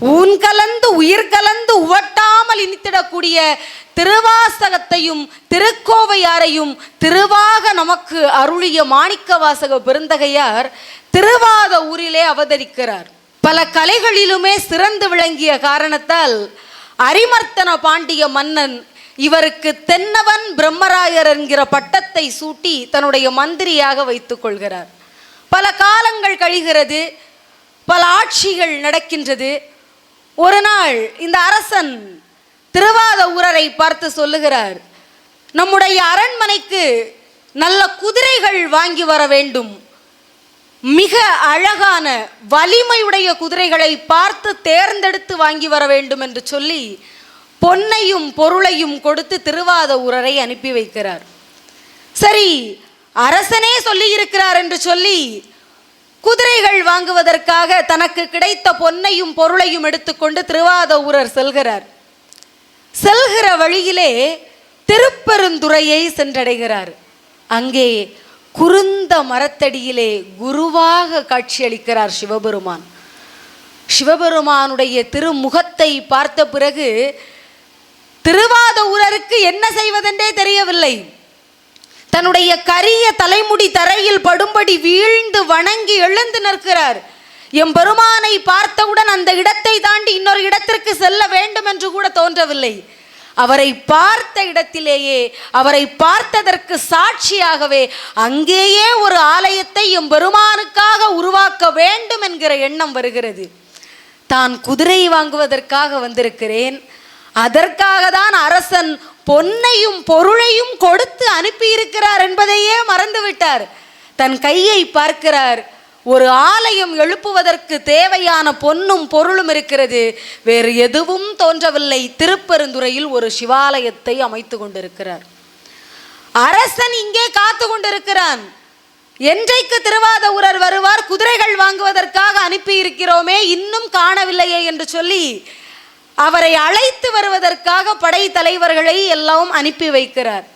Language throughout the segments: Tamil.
ஊன் கலந்து உயிர் கலந்து உவட்டாமல் இனித்திடக்கூடிய திருவாசகத்தையும் திருக்கோவையாரையும் திருவாக நமக்கு அருளிய மாணிக்க வாசக பெருந்தகையார் திருவாத ஊரிலே அவதரிக்கிறார். பல கலைகளிலுமே சிறந்து விளங்கிய காரணத்தால் அரிமர்த்தன பாண்டிய மன்னன் இவருக்கு தென்னவன் பிரம்மராயர் என்கிற பட்டத்தை சூட்டி தன்னுடைய மந்திரியாக வைத்துக் கொள்கிறார். பல காலங்கள் கழிகிறது பல ஆட்சிகள் நடக்கின்றது ஒரு நாள் இந்த அரசன் திருவாத ஊரரை பார்த்து சொல்லுகிறார் நம்முடைய அரண்மனைக்கு நல்ல குதிரைகள் வாங்கி வர வேண்டும். மிக அழகான வலிமையுடைய குதிரைகளை பார்த்து தேர்ந்தெடுத்து வாங்கி வர வேண்டும் என்று சொல்லி பொன்னையும் பொருளையும் கொடுத்து திருவாத ஊரரை அனுப்பி வைக்கிறார். சரி அரசனே சொல்லி இருக்கிறார் என்று சொல்லி குதிரைகள் வாங்குவதற்காக தனக்கு கிடைத்த பொன்னையும் பொருளையும் எடுத்துக்கொண்டு திருவாத ஊரர் செல்கிறார். செல்கிற வழியிலே திருப்பெருந்துறையை சென்றடைகிறார். அங்கே குறுந்த மரத்தடியிலே குருவாக காட்சியளிக்கிறார் சிவபெருமான். சிவபெருமானுடைய திருமுகத்தை பார்த்த பிறகு திருவாத ஊரருக்கு என்ன செய்வதென்றே தெரியவில்லை. தன்னுடைய கரிய தலைமுடி தரையில் படும்படி வீழ்ந்து வணங்கி எழுந்து நிற்கிறார். எம்பெருமானை பார்த்தவுடன் அந்த இடத்தை தாண்டி இன்னொரு இடத்திற்கு செல்ல வேண்டும் என்று கூட தோன்றவில்லை. அவரை பார்த்த இடத்திலேயே அவரை பார்த்ததற்கு சாட்சியாகவே அங்கேயே ஒரு ஆலயத்தை எம்பெருமானுக்காக உருவாக்க வேண்டும் என்கிற எண்ணம் வருகிறது. தான் குதிரை வாங்குவதற்காக வந்திருக்கிறேன். அதற்காக தான் அரசன் பொன்னையும் பொருளையும் கொடுத்து அனுப்பியிருக்கிறார் என்பதையே மறந்துவிட்டார். தன் கையை பார்க்கிறார். ஒரு ஆலயம் எழுப்புவதற்கு தேவையான பொன்னும் பொருளும் இருக்கிறது. வேறு எதுவும் தோன்றவில்லை. திருப்பெருந்துறையில் ஒரு சிவாலயத்தை அமைத்து கொண்டிருக்கிறார். அரசன் இங்கே காத்து கொண்டிருக்கிறான். என்றைக்கு திருவாத ஊரர் வருவார்? குதிரைகள் வாங்குவதற்காக அனுப்பி இருக்கிறோமே இன்னும் காணவில்லையே என்று சொல்லி அவரை அழைத்து வருவதற்காக படை தலைவர்களை எல்லாம் அனுப்பி வைக்கிறார்.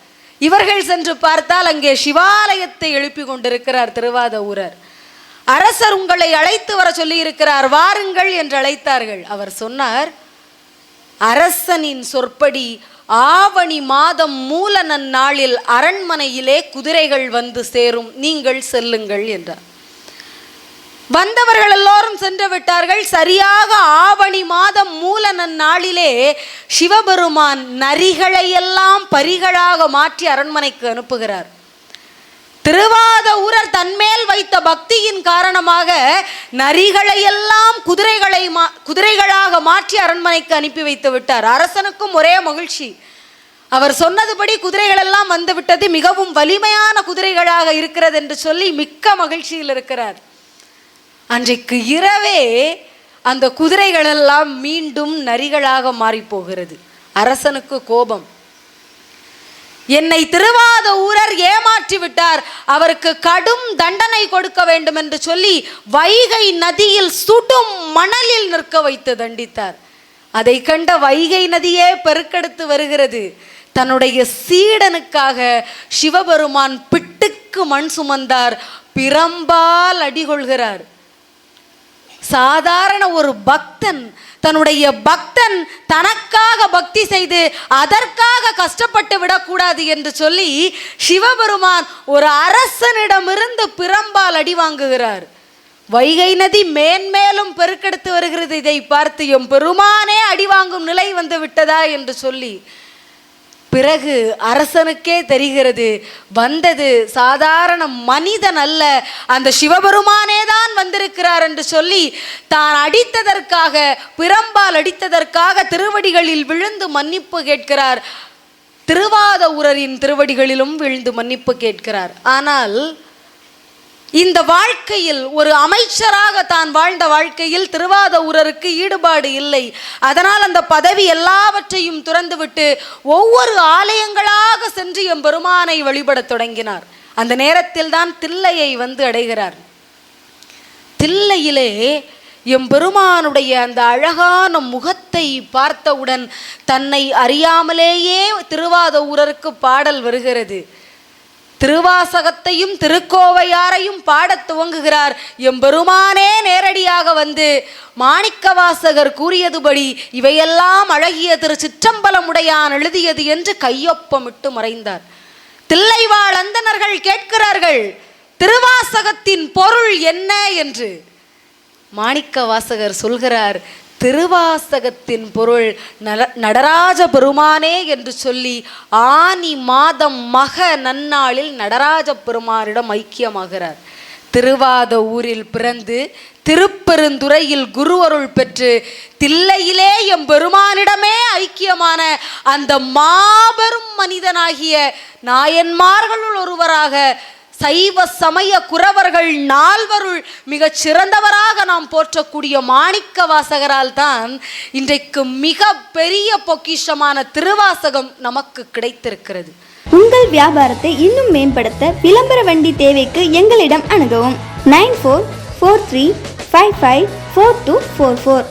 இவர்கள் சென்று பார்த்தால் அங்கே சிவாலயத்தை எழுப்பி கொண்டிருக்கிறார் திருவாத ஊரர் அரசர் உங்களை அழைத்து வர சொல்லி இருக்கிறார் வாருங்கள் என்று அழைத்தார்கள். அவர் சொன்னார் அரசனின் சொற்படி ஆவணி மாதம் மூல நன்னாளில் அரண்மனையிலே குதிரைகள் வந்து சேரும் நீங்கள் செல்லுங்கள் என்றார். வந்தவர்கள் எல்லோரும் சென்று விட்டார்கள். சரியாக ஆவணி மாதம் மூல நன்னாளிலே சிவபெருமான் நரிகளையெல்லாம் பரிகளாக மாற்றி அரண்மனைக்கு அனுப்புகிறார். திருவாத ஊரர் தன்மேல் வைத்த பக்தியின் காரணமாக நரிகளையெல்லாம் குதிரைகளை மா குதிரைகளாக மாற்றி அரண்மனைக்கு அனுப்பி வைத்து விட்டார். அரசனுக்கும் ஒரே மகிழ்ச்சி. அவர் சொன்னதுபடி குதிரைகள் எல்லாம் வந்துவிட்டது. மிகவும் வலிமையான குதிரைகளாக இருக்கிறது என்று சொல்லி மிக்க மகிழ்ச்சியில் இருக்கிறார். அன்றைக்கு இரவே அந்த குதிரைகளெல்லாம் மீண்டும் நரிகளாக மாறிப்போகிறது. அரசனுக்கு கோபம். என்னை திருவாத ஊரர் ஏமாற்றி விட்டார். அவருக்கு கடும் தண்டனை கொடுக்க வேண்டும் என்று சொல்லி வைகை நதியில் சுடும் மணலில் நிற்க வைத்து தண்டித்தார். அதை கண்ட வைகை நதியே பெருக்கெடுத்து வருகிறது. தன்னுடைய சீடனுக்காக சிவபெருமான் பிட்டுக்கு மண் சுமந்தார். பிரம்பால் அடிகொள்கிறார். சாதாரண ஒரு பக்தன் தன்னுடைய பக்தன் தனக்காக பக்தி செய்து அதற்காக கஷ்டப்பட்டு விடக்கூடாது என்று சொல்லி சிவபெருமான் ஒரு அரசனிடமிருந்து பிரம்பால் அடி வாங்குகிறார். வைகை நதி மேன்மேலும் பெருக்கெடுத்து வருகிறது. இதை பார்த்து எம் பெருமானே அடி வாங்கும் நிலை வந்து விட்டதா என்று சொல்லி பிறகு அரசனுக்கே தெரிகிறது. வந்தது சாதாரண மனிதன் அல்ல. அந்த சிவபெருமானே தான் வந்திருக்கிறார் என்று சொல்லி தான் அடித்ததற்காக பிரம்பால் அடித்ததற்காக திருவடிகளில் விழுந்து மன்னிப்பு கேட்கிறார். திருவாத ஊரரின் திருவடிகளிலும் விழுந்து மன்னிப்பு கேட்கிறார். ஆனால் இந்த வாழ்க்கையில் ஒரு அமைச்சராக தான் வாழ்ந்த வாழ்க்கையில் திருவாத ஊரருக்கு ஈடுபாடு இல்லை. அதனால் அந்த பதவி எல்லாவற்றையும் துறந்துவிட்டு ஒவ்வொரு ஆலயங்களாக சென்று எம் பெருமானை வழிபடத் தொடங்கினார். அந்த நேரத்தில் தான் தில்லையை வந்து அடைகிறார். தில்லையிலே எம்பெருமானுடைய அந்த அழகான முகத்தை பார்த்தவுடன் தன்னை அறியாமலேயே திருவாத ஊரருக்கு பாடல் வருகிறது. திருவாசகத்தையும் திருக்கோவையாரையும் பாடத் துவங்குகிறார். எம்பெருமானே நேரடியாக வந்து மாணிக்கவாசகர் கூறியதுபடி இவையெல்லாம் அழகிய திரு சிற்றம்பலமுடையான் எழுதியது என்று கையொப்பமிட்டு மறைந்தார். தில்லைவாழ் அந்தனர்கள் கேட்கிறார்கள் திருவாசகத்தின் பொருள் என்ன? என்று மாணிக்க வாசகர் சொல்கிறார் திருவாசகத்தின் பொருள் நல நடராஜ பெருமானே என்று சொல்லி ஆனி மாதம் மக நன்னாளில் நடராஜ பெருமானிடம் ஐக்கியமாகிறார். திருவாத ஊரில் பிறந்து திருப்பெருந்துறையில் குருவருள் பெற்று தில்லையிலே எம் பெருமானிடமே ஐக்கியமான அந்த மாபெரும் மனிதனாகிய நாயன்மார்களுள் ஒருவராக சைவ சமய குறவர்கள் நால்வருள் மிகச் சிறந்தவராக நாம் போற்றக்கூடிய மாணிக்க வாசகரால் தான் இன்றைக்கு மிக பெரிய பொக்கிஷமான திருவாசகம் நமக்கு கிடைத்திருக்கிறது. உங்கள் வியாபாரத்தை இன்னும் மேம்படுத்த விளம்பர வண்டி தேவைக்கு எங்களிடம் அணுகவும். Nine four four three five five four two four four.